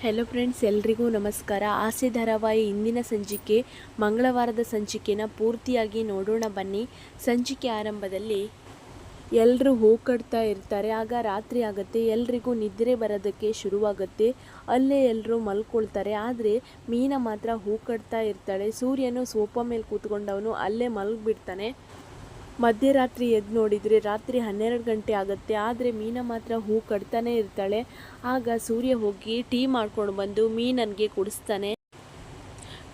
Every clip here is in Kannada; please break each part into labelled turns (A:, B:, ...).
A: ಹೆಲೋ ಫ್ರೆಂಡ್ಸ್ ಎಲ್ರಿಗೂ ನಮಸ್ಕಾರ. ಆಸೆ ಧಾರಾವಾಹಿ ಇಂದಿನ ಸಂಚಿಕೆ, ಮಂಗಳವಾರದ ಸಂಚಿಕೆನ ಪೂರ್ತಿಯಾಗಿ ನೋಡೋಣ ಬನ್ನಿ. ಸಂಚಿಕೆ ಆರಂಭದಲ್ಲಿ ಎಲ್ಲರೂ ಹೂ ಕಟ್ತಾ ಇರ್ತಾರೆ, ಆಗ ರಾತ್ರಿ ಆಗುತ್ತೆ, ಎಲ್ರಿಗೂ ನಿದ್ರೆ ಬರೋದಕ್ಕೆ ಶುರುವಾಗುತ್ತೆ, ಅಲ್ಲೇ ಎಲ್ಲರೂ ಮಲ್ಕೊಳ್ತಾರೆ. ಆದರೆ ಮೀನ ಮಾತ್ರ ಹೂ ಕಟ್ತಾ ಇರ್ತಾಳೆ, ಸೂರ್ಯನು ಸೋಪ ಮೇಲೆ ಕೂತ್ಕೊಂಡವನು, ಅಲ್ಲೇ ಮಲಗಿಬಿಡ್ತಾನೆ. ಮಧ್ಯರಾತ್ರಿ ಎದ್ದು ನೋಡಿದರೆ ರಾತ್ರಿ ಹನ್ನೆರಡು ಗಂಟೆ ಆಗುತ್ತೆ. ಆದರೆ ಮೀನ ಮಾತ್ರ ಹೂ ಕಟ್ತಾನೆ ಇರ್ತಾಳೆ. ಆಗ ಸೂರ್ಯ ಹೋಗಿ ಟೀ ಮಾಡ್ಕೊಂಡು ಬಂದು ಮೀನನ್ಗೆ ಕುಡಿಸ್ತಾನೆ.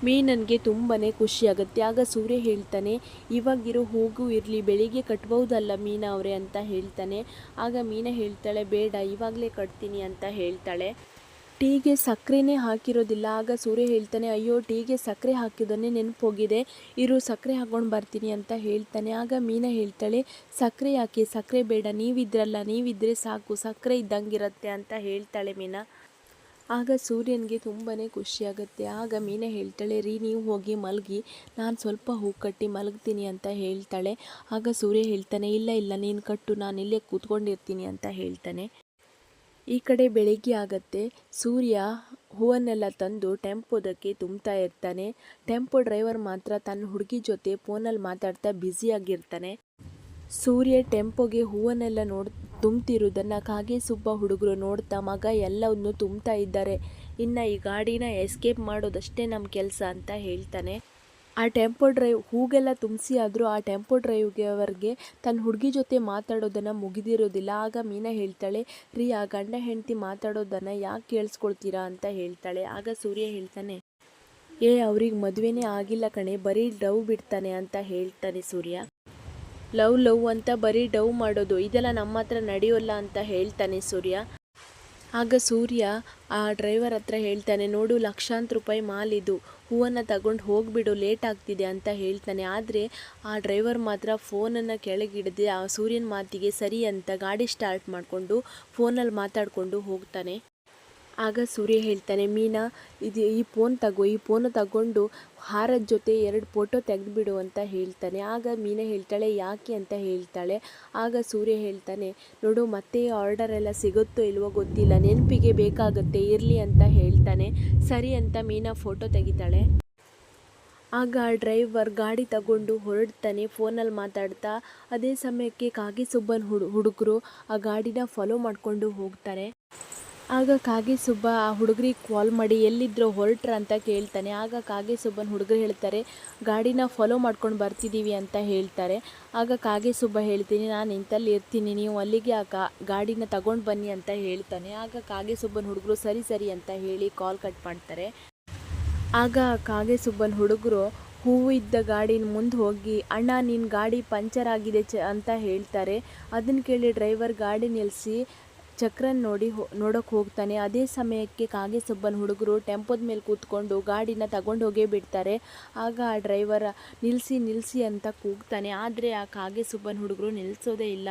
A: ಮೀನನ್ಗೆ ತುಂಬಾ ಖುಷಿಯಾಗುತ್ತೆ ಆಗ ಸೂರ್ಯ ಹೇಳ್ತಾನೆ, ಇವಾಗಿರೋ ಹೂಗೂ ಇರಲಿ, ಬೆಳಿಗ್ಗೆ ಕಟ್ಬೋದಲ್ಲ ಮೀನ ಅವರೇ? ಅಂತ ಹೇಳ್ತಾನೆ. ಆಗ ಮೀನ ಹೇಳ್ತಾಳೆ, ಬೇಡ, ಇವಾಗಲೇ ಕಟ್ತೀನಿ ಅಂತ ಹೇಳ್ತಾಳೆ. ಟೀಗೆ ಸಕ್ಕರೆನೇ ಹಾಕಿರೋದಿಲ್ಲ. ಆಗ ಸೂರ್ಯ ಹೇಳ್ತಾನೆ, ಅಯ್ಯೋ, ಟೀಗೆ ಸಕ್ಕರೆ ಹಾಕಿದ್ದನ್ನೇ ನೆನಪೋಗಿದೆ. ಇರು, ಸಕ್ಕರೆ ಹಾಕೊಂಡು ಬರ್ತೀನಿ ಅಂತ ಹೇಳ್ತಾನೆ. ಆಗ ಮೀನಾ ಹೇಳ್ತಾಳೆ, ಸಕ್ಕರೆ ಯಾಕೆ? ಸಕ್ಕರೆ ಬೇಡ. ನೀವಿದ್ರಲ್ಲ ನೀವಿದ್ದರೆ ಸಾಕು. ಸಕ್ಕರೆ ಇದ್ದಂಗಿರತ್ತೆ ಅಂತ ಹೇಳ್ತಾಳೆ ಮೀನಾ. ಆಗ ಸೂರ್ಯನಿಗೆ ತುಂಬಾ ಖುಷಿಯಾಗುತ್ತೆ. ಆಗ ಮೀನ ಹೇಳ್ತಾಳೆ, ರೀ, ನೀವು ಹೋಗಿ ಮಲಗಿ. ನಾನು ಸ್ವಲ್ಪ ಹೂ ಕಟ್ಟಿ ಮಲಗ್ತೀನಿ ಅಂತ ಹೇಳ್ತಾಳೆ. ಆಗ ಸೂರ್ಯ ಹೇಳ್ತಾನೆ, ಇಲ್ಲ ಇಲ್ಲ, ನೀನು ಕಟ್ಟು. ನಾನು ಇಲ್ಲೇ ಕೂತ್ಕೊಂಡಿರ್ತೀನಿ ಅಂತ ಹೇಳ್ತಾನೆ. ಈ ಕಡೆ ಬೆಳಗ್ಗೆ ಆಗತ್ತೆ. ಸೂರ್ಯ ಹೂವನ್ನೆಲ್ಲ ತಂದು ಟೆಂಪೋದಕ್ಕೆ ತುಂಬ್ತಾ ಇರ್ತಾನೆ. ಟೆಂಪೋ ಡ್ರೈವರ್ ಮಾತ್ರ ತನ್ನ ಹುಡುಗಿ ಜೊತೆ ಫೋನಲ್ಲಿ ಮಾತಾಡ್ತಾ ಬ್ಯುಸಿಯಾಗಿರ್ತಾನೆ ಸೂರ್ಯ ಟೆಂಪೋಗೆ ಹೂವನ್ನೆಲ್ಲ ನೋಡ್ ತುಂಬ್ತಿರೋದನ್ನು ಕಾಗೆ ಸುಬ್ಬ ಹುಡುಗರು ನೋಡ್ತಾ ಮಗ ಎಲ್ಲವನ್ನು ತುಂಬ್ತಾ ಇದ್ದಾರೆ. ಇನ್ನು ಈ ಗಾಡಿನ ಎಸ್ಕೇಪ್ ಮಾಡೋದಷ್ಟೇ ನಮ್ಮ ಕೆಲಸ ಅಂತ ಹೇಳ್ತಾನೆ. ಆ ಟೆಂಪೋ ಡ್ರೈವ್ ಹೂಗೆಲ್ಲ ತುಂಬಿಸಿ ಆದರೂ ಆ ಟೆಂಪೋ ಡ್ರೈವ್ಗೆ ಅವರಿಗೆ ತನ್ನ ಹುಡುಗಿ ಜೊತೆ ಮಾತಾಡೋದನ್ನು ಮುಗಿದಿರೋದಿಲ್ಲ. ಆಗ ಮೀನಾ ಹೇಳ್ತಾಳೆ, ರೀ, ಆ ಗಂಡ ಹೆಂಡತಿ ಮಾತಾಡೋದನ್ನು ಯಾಕೆ ಕೇಳಿಸ್ಕೊಳ್ತೀರಾ ಅಂತ ಹೇಳ್ತಾಳೆ. ಆಗ ಸೂರ್ಯ ಹೇಳ್ತಾನೆ, ಏ, ಅವ್ರಿಗೆ ಮದುವೆನೇ ಆಗಿಲ್ಲ ಕಣೆ, ಬರೀ ಡವ್ ಬಿಡ್ತಾನೆ ಅಂತ ಹೇಳ್ತಾನೆ ಸೂರ್ಯ. ಲವ್ ಲವ್ ಅಂತ ಬರೀ ಡವ್ ಮಾಡೋದು, ಇದೆಲ್ಲ ನಮ್ಮ ಹತ್ರ ನಡೆಯೋಲ್ಲ ಅಂತ ಹೇಳ್ತಾನೆ ಸೂರ್ಯ. ಆಗ ಸೂರ್ಯ ಆ ಡ್ರೈವರ್ ಹತ್ರ ಹೇಳ್ತಾನೆ, ನೋಡು, ಲಕ್ಷಾಂತರ ರೂಪಾಯಿ ಮಾಲ್ ಇದು. ಹೂವನ್ನು ತಗೊಂಡು ಹೋಗಿಬಿಡು, ಲೇಟ್ ಆಗ್ತಿದೆ ಅಂತ ಹೇಳ್ತಾನೆ. ಆದರೆ ಆ ಡ್ರೈವರ್ ಮಾತ್ರ ಫೋನನ್ನು ಕೆಳಗಿಡದೆ ಆ ಸೂರ್ಯನ ಮಾತಿಗೆ ಸರಿ ಅಂತ ಗಾಡಿ ಸ್ಟಾರ್ಟ್ ಮಾಡಿಕೊಂಡು ಫೋನಲ್ಲಿ ಮಾತಾಡಿಕೊಂಡು ಹೋಗ್ತಾನೆ. ಆಗ ಸೂರ್ಯ ಹೇಳ್ತಾನೆ, ಮೀನಾ, ಇದು ಈ ಫೋನ್ ತಗೋ, ಈ ಫೋನ್ ತಗೊಂಡು ಹಾರದ ಜೊತೆ ಎರಡು ಫೋಟೋ ತೆಗೆದುಬಿಡು ಅಂತ ಹೇಳ್ತಾನೆ. ಆಗ ಮೀನಾ ಹೇಳ್ತಾಳೆ, ಯಾಕೆ? ಅಂತ ಹೇಳ್ತಾಳೆ. ಆಗ ಸೂರ್ಯ ಹೇಳ್ತಾನೆ, ನೋಡು, ಮತ್ತೆ ಆರ್ಡರ್ ಎಲ್ಲ ಸಿಗುತ್ತೋ ಇಲ್ವೋ ಗೊತ್ತಿಲ್ಲ. ನೆನಪಿಗೆ ಬೇಕಾಗುತ್ತೆ, ಇರಲಿ ಅಂತ ಹೇಳ್ತಾನೆ. ಸರಿ ಅಂತ ಮೀನಾ ಫೋಟೋ ತೆಗಿತಾಳೆ. ಆಗ ಡ್ರೈವರ್ ಗಾಡಿ ತಗೊಂಡು ಹೊರಡ್ತಾನೆ ಫೋನಲ್ಲಿ ಮಾತಾಡ್ತಾ, ಅದೇ ಸಮಯಕ್ಕೆ ಕಾಗೆ ಸುಬ್ಬನ್ ಹುಡು, ಹುಡುಗರು ಆ ಗಾಡಿನ ಫಾಲೋ ಮಾಡಿಕೊಂಡು ಹೋಗ್ತಾರೆ. ಆಗ ಕಾಗೆ ಸುಬ್ಬ, ಆ ಹುಡುಗರಿಗೆ ಕಾಲ್ ಮಾಡಿ, ಎಲ್ಲಿದ್ರೋ ಹೊರಟ್ರ ಅಂತ ಕೇಳ್ತಾನೆ. ಆಗ ಕಾಗೆ ಸುಬ್ಬನ ಹುಡುಗರು ಹೇಳ್ತಾರೆ, ಗಾಡಿನ ಫಾಲೋ ಮಾಡ್ಕೊಂಡು ಬರ್ತಿದ್ದೀವಿ ಅಂತ ಹೇಳ್ತಾರೆ. ಆಗ ಕಾಗೆ ಸುಬ್ಬ ಹೇಳ್ತೀನಿ, ನಾನು ಇಂಥಲ್ಲಿ ಇರ್ತೀನಿ, ನೀವು ಅಲ್ಲಿಗೆ ಆ ಕಾ, ಗಾಡಿನ ತಗೊಂಡು ಬನ್ನಿ ಅಂತ ಹೇಳ್ತಾನೆ. ಆಗ ಕಾಗೆ ಸುಬ್ಬನ ಹುಡುಗರು, ಸರಿ ಸರಿ ಅಂತ ಹೇಳಿ ಕಾಲ್ ಕಟ್ ಮಾಡ್ತಾರೆ. ಆಗ ಕಾಗೆ ಸುಬ್ಬನ ಹುಡುಗರು, ಹೂವು ಇದ್ದ ಗಾಡಿನ ಮುಂದೆ ಹೋಗಿ, ಅಣ್ಣ ನಿನ್ನ ಗಾಡಿ ಪಂಚರ್ ಆಗಿದೆ ಚ ಅಂತ ಹೇಳ್ತಾರೆ. ಅದನ್ನು ಕೇಳಿ ಡ್ರೈವರ್ ಗಾಡಿ ನಿಲ್ಲಿಸಿ ಚಕ್ರನ್ ನೋಡಿ ಹೋ, ನೋಡೋಕೆ ಹೋಗ್ತಾನೆ. ಅದೇ ಸಮಯಕ್ಕೆ ಕಾಗೆ ಸುಬ್ಬನ ಹುಡುಗರು ಟೆಂಪೋದ ಮೇಲೆ ಕೂತ್ಕೊಂಡು ಗಾಡಿನ ತಗೊಂಡು ಹೋಗೇ ಬಿಡ್ತಾರೆ. ಆಗ ಆ ಡ್ರೈವರ್ ನಿಲ್ಲಿಸಿ ನಿಲ್ಲಿಸಿ ಅಂತ ಕೂಗ್ತಾನೆ. ಆದರೆ ಆ ಕಾಗೆ ಸುಬ್ಬನ್ ಹುಡುಗರು ನಿಲ್ಲಿಸೋದೇ ಇಲ್ಲ.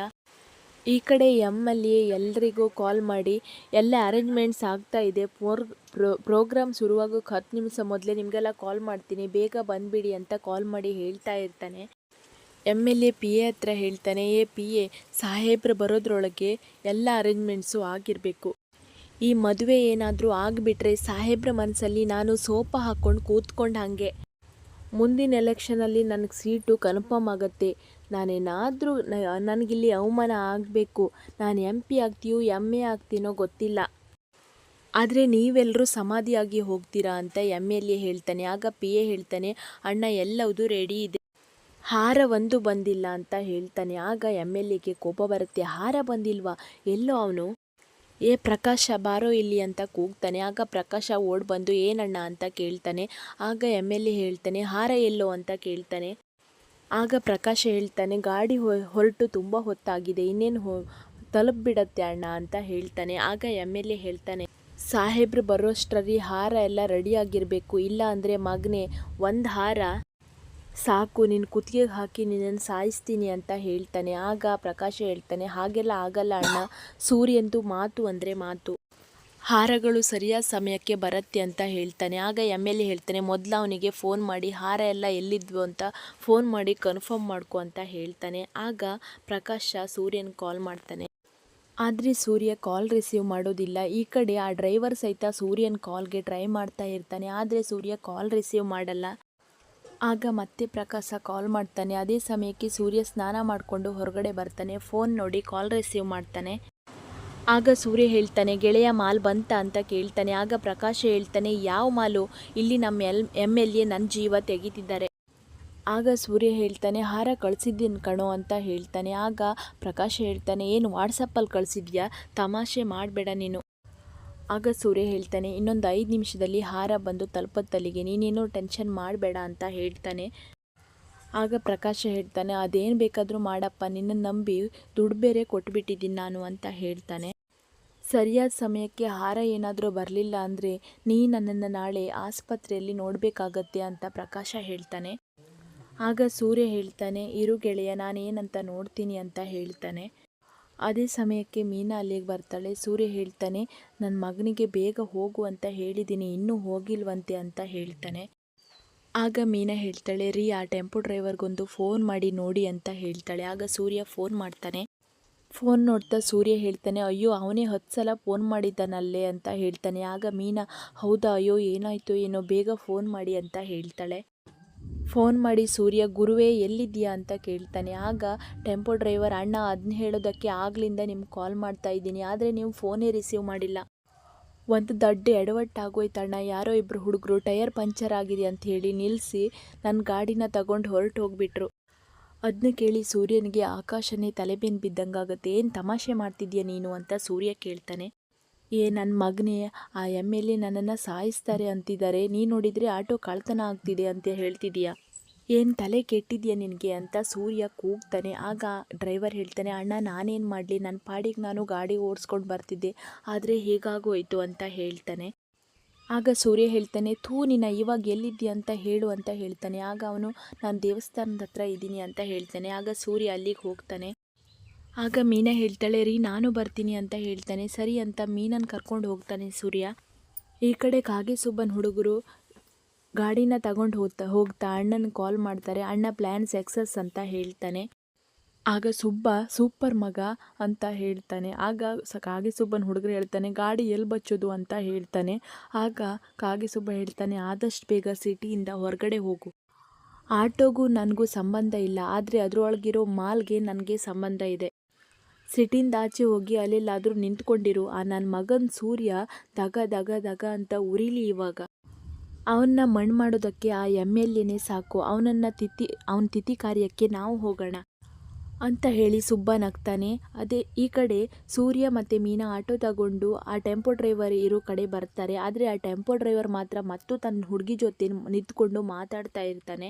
A: ಈ ಕಡೆ ಎಂ ಎಲ್ ಎ ಎಲ್ರಿಗೂ ಕಾಲ್ ಮಾಡಿ, ಎಲ್ಲ ಅರೇಂಜ್ಮೆಂಟ್ಸ್ ಆಗ್ತಾ ಇದೆ. ಪೋರ್, ಪ್ರೋ, ಪ್ರೋಗ್ರಾಮ್ ಶುರುವಾಗೋಕ್ಕೆ ಹತ್ತು ನಿಮಿಷ ಮೊದಲೇ ನಿಮಗೆಲ್ಲ ಕಾಲ್ ಮಾಡ್ತೀನಿ. ಬೇಗ ಬಂದುಬಿಡಿ ಅಂತ ಕಾಲ್ ಮಾಡಿ ಹೇಳ್ತಾ ಇರ್ತಾನೆ. M L A P A ಹತ್ರ ಹೇಳ್ತಾನೆ ಎ ಪಿ ಎ ಸಾಹೇಬ್ರು ಬರೋದ್ರೊಳಗೆ ಎಲ್ಲ ಅರೇಂಜ್ಮೆಂಟ್ಸು ಆಗಿರಬೇಕು. ಈ ಮದುವೆ ಏನಾದರೂ ಆಗಿಬಿಟ್ರೆ ಸಾಹೇಬ್ರ ಮನಸ್ಸಲ್ಲಿ ನಾನು ಸೋಪ ಹಾಕ್ಕೊಂಡು ಕೂತ್ಕೊಂಡು ಹಾಗೆ. ಮುಂದಿನ ಎಲೆಕ್ಷನಲ್ಲಿ ನನಗೆ ಸೀಟು ಕನ್ಫರ್ಮ್ ಆಗುತ್ತೆ. ನಾನೇನಾದರೂ ನನಗಿಲ್ಲಿ ಅವಮಾನ ಆಗಬೇಕು. ನಾನು ಎಂ ಪಿ ಆಗ್ತೀಯೋ ಎಂ ಎ ಆಗ್ತೀನೋ ಗೊತ್ತಿಲ್ಲ. ಆದರೆ ನೀವೆಲ್ಲರೂ ಸಮಾಧಿಯಾಗಿ ಹೋಗ್ತೀರಾ ಅಂತ ಎಂ ಎಲ್ ಎ ಹೇಳ್ತಾನೆ. ಆಗ ಪಿ ಎ ಹೇಳ್ತಾನೆ, ಅಣ್ಣ, ಎಲ್ಲವುದು ರೆಡಿ ಇದೆ. ಹಾರ ಒಂದು ಬಂದಿಲ್ಲ ಅಂತ ಹೇಳ್ತಾನೆ. ಆಗ ಎಂ ಎಲ್ ಎಗೆ ಕೋಪ ಬರುತ್ತೆ. ಹಾರ ಬಂದಿಲ್ವಾ? ಎಲ್ಲೋ ಅವನು? ಏ ಪ್ರಕಾಶ, ಬಾರೋ ಇಲ್ಲಿ ಅಂತ ಕೂಗ್ತಾನೆ. ಆಗ ಪ್ರಕಾಶ ಓಡ್ ಬಂದು, ಏನಣ್ಣ? ಅಂತ ಕೇಳ್ತಾನೆ. ಆಗ ಎಂ ಎಲ್ ಎ ಹೇಳ್ತಾನೆ, ಹಾರ ಎಲ್ಲೋ? ಅಂತ ಕೇಳ್ತಾನೆ. ಆಗ ಪ್ರಕಾಶ ಹೇಳ್ತಾನೆ, ಗಾಡಿ ಹೊರಟು ತುಂಬ ಹೊತ್ತಾಗಿದೆ. ಇನ್ನೇನು ಹೊ, ತಲುಪಿಬಿಡತ್ತೆ ಅಣ್ಣ? ಅಂತ ಹೇಳ್ತಾನೆ. ಆಗ ಎಂ ಎಲ್ ಎ ಹೇಳ್ತಾನೆ, ಸಾಹೇಬ್ರು ಬರೋಷ್ಟರಲ್ಲಿ ಹಾರ ಎಲ್ಲ ರೆಡಿಯಾಗಿರಬೇಕು ಇಲ್ಲ ಅಂದರೆ ಮಗನೇ, ಒಂದು ಹಾರ ಸಾಕು, ನೀನು ಕುತ್ತಿಗೆಗೆ ಹಾಕಿ ನಿನ್ನನ್ನು ಸಾಯಿಸ್ತೀನಿ ಅಂತ ಹೇಳ್ತಾನೆ. ಆಗ ಪ್ರಕಾಶ ಹೇಳ್ತಾನೆ, ಹಾಗೆಲ್ಲ ಆಗಲ್ಲ ಅಣ್ಣ. ಸೂರ್ಯಂದು ಮಾತು ಅಂದರೆ ಮಾತು. ಹಾರಗಳು ಸರಿಯಾದ ಸಮಯಕ್ಕೆ ಬರುತ್ತೆ ಅಂತ ಹೇಳ್ತಾನೆ. ಆಗ ಎಂ ಎಲ್ ಎ ಹೇಳ್ತಾನೆ, ಮೊದಲು ಅವನಿಗೆ ಫೋನ್ ಮಾಡಿ, ಹಾರ ಎಲ್ಲ ಎಲ್ಲಿದ್ವು ಅಂತ ಫೋನ್ ಮಾಡಿ ಕನ್ಫರ್ಮ್ ಮಾಡ್ಕೊ ಅಂತ ಹೇಳ್ತಾನೆ. ಆಗ ಪ್ರಕಾಶ ಸೂರ್ಯನ ಕಾಲ್ ಮಾಡ್ತಾನೆ. ಆದರೆ ಸೂರ್ಯ ಕಾಲ್ ರಿಸೀವ್ ಮಾಡೋದಿಲ್ಲ. ಈ ಕಡೆ ಆ ಡ್ರೈವರ್ ಸಹಿತ ಸೂರ್ಯನ ಕಾಲ್ಗೆ ಟ್ರೈ ಮಾಡ್ತಾ ಇರ್ತಾನೆ. ಆದರೆ ಸೂರ್ಯ ಕಾಲ್ ರಿಸೀವ್ ಮಾಡಲ್ಲ. ಆಗ ಮತ್ತೆ ಪ್ರಕಾಶ ಕಾಲ್ ಮಾಡ್ತಾನೆ. ಅದೇ ಸಮಯಕ್ಕೆ ಸೂರ್ಯ ಸ್ನಾನ ಮಾಡಿಕೊಂಡು ಹೊರಗಡೆ ಬರ್ತಾನೆ. ಫೋನ್ ನೋಡಿ ಕಾಲ್ ರಿಸೀವ್ ಮಾಡ್ತಾನೆ. ಆಗ ಸೂರ್ಯ ಹೇಳ್ತಾನೆ, ಗೆಳೆಯ, ಮಾಲ್ ಬಂತ ಅಂತ ಕೇಳ್ತಾನೆ. ಆಗ ಪ್ರಕಾಶ ಹೇಳ್ತಾನೆ, ಯಾವ ಮಾಲು? ಇಲ್ಲಿ ನಮ್ಮ ಎಲ್, ಎಂ ಎಲ್ ಎ ನನ್ನ ಜೀವ ತೆಗಿತಿದ್ದಾರೆ. ಆಗ ಸೂರ್ಯ ಹೇಳ್ತಾನೆ, ಹಾರ ಕಳಿಸಿದ್ದೀನಿ ಕಣೋ ಅಂತ ಹೇಳ್ತಾನೆ. ಆಗ ಪ್ರಕಾಶ ಹೇಳ್ತಾನೆ, ಏನು ವಾಟ್ಸಪ್ಪಲ್ಲಿ ಕಳಿಸಿದ್ಯಾ? ತಮಾಷೆ ಮಾಡಬೇಡ ನೀನು. ಆಗ ಸೂರ್ಯ ಹೇಳ್ತಾನೆ, ಇನ್ನೊಂದು ಐದು ನಿಮಿಷದಲ್ಲಿ ಹಾರ ಬಂದು ತಲುಪತ್ತಲ್ಲಿಗೆ, ನೀನೇನೋ ಟೆನ್ಷನ್ ಮಾಡಬೇಡ ಅಂತ ಹೇಳ್ತಾನೆ. ಆಗ ಪ್ರಕಾಶ ಹೇಳ್ತಾನೆ, ಅದೇನು ಬೇಕಾದರೂ ಮಾಡಪ್ಪ, ನಿನ್ನ ನಂಬಿ ದುಡ್ಡು ಬೇರೆ ಕೊಟ್ಬಿಟ್ಟಿದ್ದೀನಿ ನಾನು, ಅಂತ ಹೇಳ್ತಾನೆ. ಸರಿಯಾದ ಸಮಯಕ್ಕೆ ಹಾರ ಏನಾದರೂ ಬರಲಿಲ್ಲ ಅಂದರೆ, ನೀ ನನ್ನನ್ನು ನಾಳೆ ಆಸ್ಪತ್ರೆಯಲ್ಲಿ ನೋಡಬೇಕಾಗತ್ತೆ, ಅಂತ ಪ್ರಕಾಶ ಹೇಳ್ತಾನೆ. ಆಗ ಸೂರ್ಯ ಹೇಳ್ತಾನೆ, ಇರು ಗೆಳೆಯ, ನಾನೇನಂತ ನೋಡ್ತೀನಿ, ಅಂತ ಹೇಳ್ತಾನೆ. ಅದೇ ಸಮಯಕ್ಕೆ ಮೀನಾ ಅಲ್ಲಿಗೆ ಬರ್ತಾಳೆ. ಸೂರ್ಯ ಹೇಳ್ತಾನೆ, ನನ್ನ ಮಗನಿಗೆ ಬೇಗ ಹೋಗು ಅಂತ ಹೇಳಿದ್ದೀನಿ, ಇನ್ನೂ ಹೋಗಿಲ್ವಂತೆ ಅಂತ ಹೇಳ್ತಾನೆ. ಆಗ ಮೀನಾ ಹೇಳ್ತಾಳೆ, ರೀ, ಆ ಟೆಂಪೋ ಡ್ರೈವರ್ಗೊಂದು ಫೋನ್ ಮಾಡಿ ನೋಡಿ ಅಂತ ಹೇಳ್ತಾಳೆ. ಆಗ ಸೂರ್ಯ ಫೋನ್ ಮಾಡ್ತಾನೆ. ಫೋನ್ ನೋಡ್ತಾ ಸೂರ್ಯ ಹೇಳ್ತಾನೆ, ಅಯ್ಯೋ, ಅವನೇ ಹತ್ತು ಸಲ ಫೋನ್ ಮಾಡಿದ್ದಾನಲ್ಲೇ ಅಂತ ಹೇಳ್ತಾನೆ. ಆಗ ಮೀನಾ, ಹೌದಾ, ಅಯ್ಯೋ, ಏನಾಯಿತು, ಏನೋ ಬೇಗ ಫೋನ್ ಮಾಡಿ ಅಂತ ಹೇಳ್ತಾಳೆ. ಫೋನ್ ಮಾಡಿ, ಸೂರ್ಯ, ಗುರುವೇ, ಎಲ್ಲಿದ್ದೀಯಾ? ಅಂತ ಕೇಳ್ತಾನೆ. ಆಗ ಟೆಂಪೋ ಡ್ರೈವರ್, ಅಣ್ಣ ಅದನ್ನ ಹೇಳೋದಕ್ಕೆ ಆಗ್ಲಿಂದ ನಿಮ್ಗೆ ಕಾಲ್ ಮಾಡ್ತಾ ಇದ್ದೀನಿ, ಆದರೆ ನೀವು ಫೋನೇ ರಿಸೀವ್ ಮಾಡಿಲ್ಲ. ಒಂದು ದೊಡ್ಡ ಎಡವಟ್ಟಾಗೋಯ್ತಣ್ಣ ಯಾರೋ ಇಬ್ಬರು ಹುಡುಗರು ಟೈರ್ ಪಂಚರ್ ಆಗಿದೆ ಅಂತ ಹೇಳಿ ನಿಲ್ಲಿಸಿ ನನ್ನ ಗಾಡಿನ ತಗೊಂಡು ಹೊರಟು ಹೋಗ್ಬಿಟ್ರು ಅದನ್ನ ಕೇಳಿ ಸೂರ್ಯನಿಗೆ ಆಕಾಶನೇ ತಲೆಬೇನ್ ಬಿದ್ದಂಗಾಗುತ್ತೆ. ಏನು ತಮಾಷೆ ಮಾಡ್ತಿದ್ಯಾ ನೀನು? ಅಂತ ಸೂರ್ಯ ಕೇಳ್ತಾನೆ. ಏ ನನ್ನ ಮಗನೇ, ಆ ಎಂ ಎಲ್ ಎ ನನ್ನನ್ನು ಸಾಯಿಸ್ತಾರೆ ಅಂತಿದ್ದಾರೆ. ನೀ ನೋಡಿದರೆ ಆಟೋ ಕಳ್ತನ ಆಗ್ತಿದೆ ಅಂತ ಹೇಳ್ತಿದೀಯಾ. ಏನು ತಲೆ ಕೆಟ್ಟಿದ್ಯಾ ನಿನಗೆ ಅಂತ ಸೂರ್ಯ ಕೂಗ್ತಾನೆ. ಆಗ ಡ್ರೈವರ್ ಹೇಳ್ತಾನೆ, ಅಣ್ಣ, ನಾನೇನು ಮಾಡಲಿ? ನನ್ನ ಪಾಡಿಗೆ ನಾನು ಗಾಡಿ ಓಡಿಸ್ಕೊಂಡು ಬರ್ತಿದ್ದೆ. ಆದರೆ ಹೇಗಾಗೋಯ್ತು? ಅಂತ ಹೇಳ್ತಾನೆ. ಆಗ ಸೂರ್ಯ ಹೇಳ್ತಾನೆ, ಥೂ, ನಿನ್ನ ಇವಾಗ ಎಲ್ಲಿದ್ದೀಯ ಅಂತ ಹೇಳು ಅಂತ ಹೇಳ್ತಾನೆ. ಆಗ ಅವನು, ನಾನು ದೇವಸ್ಥಾನದ ಹತ್ರ ಇದ್ದೀನಿ ಅಂತ ಹೇಳ್ತಾನೆ. ಆಗ ಸೂರ್ಯ ಅಲ್ಲಿಗೆ ಹೋಗ್ತಾನೆ. ಆಗ ಮೀನಾ ಹೇಳ್ತಾಳೆ, ರೀ, ನಾನು ಬರ್ತೀನಿ ಅಂತ ಹೇಳ್ತಾನೆ. ಸರಿ ಅಂತ ಮೀನನ್ನು ಕರ್ಕೊಂಡು ಹೋಗ್ತಾನೆ ಸೂರ್ಯ. ಈ ಕಡೆ ಕಾಗೆ ಸುಬ್ಬನ್ ಹುಡುಗರು ಗಾಡಿನ ತಗೊಂಡು ಹೋಗ್ತಾ ಹೋಗ್ತಾ ಅಣ್ಣನ ಕಾಲ್ ಮಾಡ್ತಾರೆ. ಅಣ್ಣ ಪ್ಲ್ಯಾನ್ ಸಕ್ಸಸ್ ಅಂತ ಹೇಳ್ತಾನೆ. ಆಗ ಸುಬ್ಬ, ಸೂಪರ್ ಮಗ ಅಂತ ಹೇಳ್ತಾನೆ. ಆಗ ಸ, ಕಾಗೆ ಸುಬ್ಬನ ಹುಡುಗರು ಹೇಳ್ತಾನೆ, ಗಾಡಿ ಎಲ್ಲಿ ಬಚ್ಚೋದು ಅಂತ ಹೇಳ್ತಾನೆ. ಆಗ ಕಾಗೆ ಸುಬ್ಬ ಹೇಳ್ತಾನೆ, ಆದಷ್ಟು ಬೇಗ ಸಿಟಿಯಿಂದ ಹೊರಗಡೆ ಹೋಗು. ಆಟೋಗೂ ನನಗೂ ಸಂಬಂಧ ಇಲ್ಲ. ಆದರೆ ಅದರೊಳಗಿರೋ ಮಾಲ್ಗೆ ನನಗೆ ಸಂಬಂಧ ಇದೆ. ಸಿಟಿಯಿಂದ ಆಚೆ ಹೋಗಿ ಅಲ್ಲೆಲ್ಲಾದರೂ ನಿಂತ್ಕೊಂಡಿರು. ಆ ನನ್ನ ಮಗನ ಸೂರ್ಯ ದಗ ದಗ ದಗ ಅಂತ ಉರಿಲಿ ಇವಾಗ. ಅವನ್ನ ಮಣ್ಣು ಮಾಡೋದಕ್ಕೆ ಆ ಎಂ ಎಲ್ ಎನೇ ಸಾಕು. ಅವನನ್ನು ತಿಥಿ, ಅವನ ತಿಥಿ ಕಾರ್ಯಕ್ಕೆ ನಾವು ಹೋಗೋಣ ಅಂತ ಹೇಳಿ ಸುಬ್ಬ ನಗ್ತಾನೆ. ಅದೇ ಈ ಕಡೆ ಸೂರ್ಯ ಮತ್ತು ಮೀನಾ ಆಟೋ ತಗೊಂಡು ಆ ಟೆಂಪೋ ಡ್ರೈವರ್ ಇರೋ ಕಡೆ ಬರ್ತಾರೆ. ಆದರೆ ಆ ಟೆಂಪೋ ಡ್ರೈವರ್ ಮಾತ್ರ ಮತ್ತು ತನ್ನ ಹುಡುಗಿ ಜೊತೆ ನಿಂತ್ಕೊಂಡು ಮಾತಾಡ್ತಾ ಇರ್ತಾನೆ.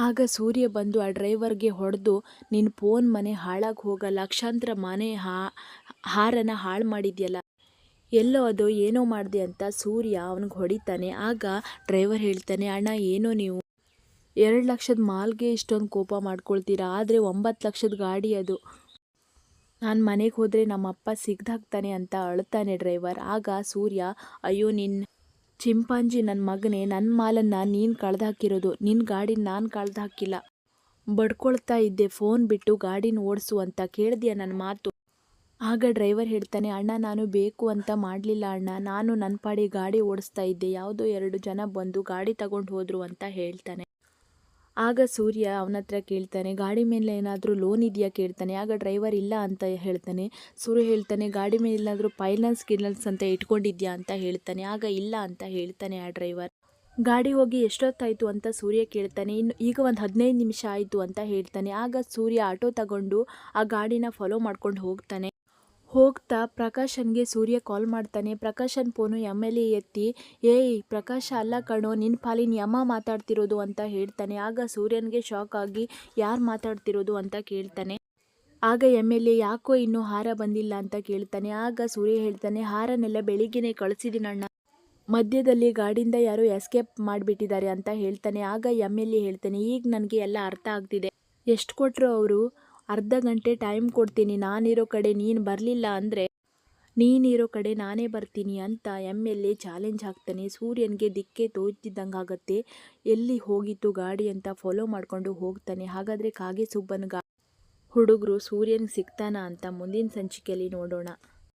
A: ಆಗ ಸೂರ್ಯ ಬಂದು ಆ ಡ್ರೈವರ್ಗೆ ಹೊಡೆದು ನಿನ್ನ ಫೋನ್ ಮನೆ ಹಾಳಾಗಿ ಹೋಗ ಲಕ್ಷಾಂತರ ಮನೆ ಹಾ, ಹಾರನ ಹಾಳು ಮಾಡಿದ್ಯಲ್ಲ, ಎಲ್ಲೋ ಅದು ಏನೋ ಮಾಡಿದೆ ಅಂತ ಸೂರ್ಯ ಅವನಿಗೆ ಹೊಡಿತಾನೆ. ಆಗ ಡ್ರೈವರ್ ಹೇಳ್ತಾನೆ, ಅಣ್ಣ, ಏನೋ ನೀವು? ಎರಡು ಲಕ್ಷದ ಮಾಲ್ಗೆ ಇಷ್ಟೊಂದು ಕೋಪ ಮಾಡ್ಕೊಳ್ತೀರಾ? ಆದರೆ ಒಂಬತ್ತು ಲಕ್ಷದ ಗಾಡಿ ಅದು. ನಾನು ಮನೆಗೆ ಹೋದರೆ ನಮ್ಮಪ್ಪ ಸಿಗ್ದಾಗ್ತಾನೆ ಅಂತ ಅಳ್ತಾನೆ ಡ್ರೈವರ್. ಆಗ ಸೂರ್ಯ, ಅಯ್ಯೋ ನಿನ್ನ ಚಿಂಪಾಂಜಿ ನನ್ನ ಮಗನೇ ನನ್ನ ಮಾಲನ್ನು ನೀನು ಕಳ್ದು ಹಾಕಿರೋದು ನಿನ್ನ ಗಾಡಿನ ನಾನು ಕಳ್ದು ಹಾಕಿಲ್ಲ ಬಡ್ಕೊಳ್ತಾ ಇದ್ದೆ, ಫೋನ್ ಬಿಟ್ಟು ಗಾಡಿನ ಓಡಿಸು ಅಂತ ಕೇಳಿದ್ಯಾ ನನ್ನ ಮಾತು? ಆಗ ಡ್ರೈವರ್ ಹೇಳ್ತಾನೆ, ಅಣ್ಣ, ನಾನು ಬೇಕು ಅಂತ ಮಾಡಲಿಲ್ಲ ಅಣ್ಣ, ನಾನು ನನ್ನ ಪಾಡಿ ಗಾಡಿ ಓಡಿಸ್ತಾ ಇದ್ದೆ, ಯಾವುದೋ ಎರಡು ಜನ ಬಂದು ಗಾಡಿ ತಗೊಂಡು ಹೋದರು ಅಂತ ಹೇಳ್ತಾನೆ. ಆಗ ಸೂರ್ಯ ಅವನ ಹತ್ರ ಕೇಳ್ತಾನೆ, ಗಾಡಿ ಮೇಲೆ ಏನಾದರೂ ಲೋನ್ ಇದೆಯಾ? ಕೇಳ್ತಾನೆ, ಆಗ ಡ್ರೈವರ್ ಇಲ್ಲ ಅಂತ ಹೇಳ್ತಾನೆ. ಸೂರ್ಯ ಹೇಳ್ತಾನೆ, ಗಾಡಿ ಮೇಲೆ ಏನಾದರೂ ಫೈನಾನ್ಸ್ ಗಿಲ್ನಾನ್ಸ್ ಅಂತ ಇಟ್ಕೊಂಡಿದ್ಯಾ? ಅಂತ ಹೇಳ್ತಾನೆ, ಆಗ ಇಲ್ಲ ಅಂತ ಹೇಳ್ತಾನೆ ಆ ಡ್ರೈವರ್ ಗಾಡಿ ಹೋಗಿ ಎಷ್ಟೊತ್ತಾಯಿತು ಅಂತ ಸೂರ್ಯ ಕೇಳ್ತಾನೆ, ಇನ್ನು ಈಗ ಒಂದು ಹದಿನೈದು ನಿಮಿಷ ಆಯಿತು ಅಂತ ಹೇಳ್ತಾನೆ, ಆಗ ಸೂರ್ಯ ಆಟೋ ತಗೊಂಡು ಆ ಗಾಡಿನ ಫಾಲೋ ಮಾಡ್ಕೊಂಡು ಹೋಗ್ತಾನೆ. ಹೋಗ್ತಾ ಪ್ರಕಾಶನ್ಗೆ ಸೂರ್ಯ ಕಾಲ್ ಮಾಡ್ತಾನೆ. ಪ್ರಕಾಶನ್ ಫೋನು ಎಂ ಎಲ್ ಎ ಎತ್ತಿ, ಏಯ್ ಪ್ರಕಾಶ ಅಲ್ಲ ಕಣೋ ನಿನ್ನ ಪಾಲಿನ ಯಮ್ಮ ಮಾತಾಡ್ತಿರೋದು ಅಂತ ಹೇಳ್ತಾನೆ. ಆಗ ಸೂರ್ಯನಿಗೆ ಶಾಕ್ ಆಗಿ, ಯಾರು ಮಾತಾಡ್ತಿರೋದು ಅಂತ ಕೇಳ್ತಾನೆ. ಆಗ ಎಂ ಎಲ್ ಎ, ಯಾಕೋ ಇನ್ನೂ ಹಾರ ಬಂದಿಲ್ಲ ಅಂತ ಕೇಳ್ತಾನೆ. ಆಗ ಸೂರ್ಯ ಹೇಳ್ತಾನೆ, ಹಾರನೆಲ್ಲ ಬೆಳಿಗ್ಗೆನೆ ಕಳಿಸಿದ್ದೀನಣ್ಣ ಮಧ್ಯದಲ್ಲಿ ಗಾಡಿಯಿಂದ ಯಾರೋ ಎಸ್ಕೇಪ್ ಮಾಡಿಬಿಟ್ಟಿದ್ದಾರೆ ಅಂತ ಹೇಳ್ತಾನೆ. ಆಗ ಎಂ ಎಲ್ ಎ ಹೇಳ್ತಾನೆ, ಈಗ ನನಗೆ ಎಲ್ಲ ಅರ್ಥ ಆಗ್ತಿದೆ. ಎಷ್ಟು ಕೊಟ್ಟರು ಅವರು? ಅರ್ಧ ಗಂಟೆ ಟೈಮ್ ಕೊಡ್ತೀನಿ. ನಾನಿರೋ ಕಡೆ ನೀನು ಬರಲಿಲ್ಲ ಅಂದರೆ ನೀನಿರೋ ಕಡೆ ನಾನೇ ಬರ್ತೀನಿ ಅಂತ ಎಂ ಎಲ್ ಎ ಚಾಲೆಂಜ್ ಹಾಕ್ತಾನೆ. ಸೂರ್ಯನಿಗೆ ದಿಕ್ಕೆ ಆಗುತ್ತೆ ಎಲ್ಲಿ ಹೋಗಿತ್ತು ಗಾಡಿ ಅಂತ ಫಾಲೋ ಮಾಡಿಕೊಂಡು ಹೋಗ್ತಾನೆ. ಹಾಗಾದರೆ ಕಾಗೆ ಸುಬ್ಬನ ಗಾ ಹುಡುಗರು ಸೂರ್ಯನಿಗೆ ಸಿಗ್ತಾನ ಅಂತ ಮುಂದಿನ ಸಂಚಿಕೆಯಲ್ಲಿ ನೋಡೋಣ.